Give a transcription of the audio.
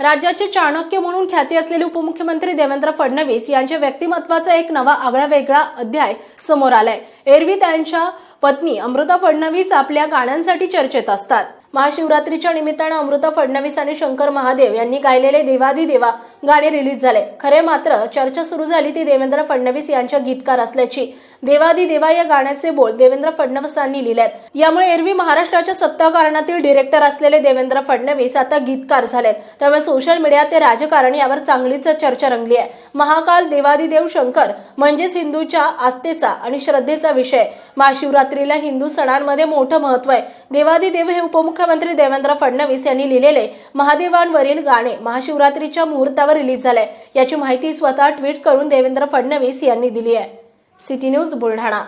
राज्याचे चाणक्य म्हणून ख्याती असलेले उपमुख्यमंत्री देवेंद्र फडणवीस यांच्या व्यक्तिमत्वाचा एक नवा आगळा वेगळा अध्याय समोर आलाय. एरवी त्यांच्या पत्नी अमृता फडणवीस आपल्या गाण्यांसाठी चर्चेत असतात. महाशिवरात्रीच्या निमित्तानं अमृता फडणवीस आणि शंकर महादेव यांनी गायलेले देवादी देवा गाणे रिलीज झाले. खरे मात्र चर्चा सुरू झाली ती देवेंद्र फडणवीस यांच्या गीतकार असल्याची. देवादी देवा या गाण्याचे बोल देवेंद्र फडणवीसांनी लिहिलेत. यामुळे एरवी महाराष्ट्राच्या सत्ताकारणातील डिरेक्टर असलेले देवेंद्र फडणवीस आता गीतकार झालेत. त्यामुळे सोशल मीडियात ते राजकारण यावर चांगलीच चर्चा रंगली आहे. महाकाल देवादी देव शंकर म्हणजेच हिंदूच्या आस्थेचा आणि श्रद्धेचा विषय. महाशिवरात्रीला हिंदू सणांमध्ये मोठं महत्त्व आहे. देवादी देव हे उपमुख्यमंत्री देवेंद्र फडणवीस यांनी लिहिलेले महादेवांवरील गाणे महाशिवरात्रीच्या मुहूर्तावर रिलीज झाले. याची माहिती स्वतः ट्विट करून देवेंद्र फडणवीस यांनी दिली आहे. City news Buldhana.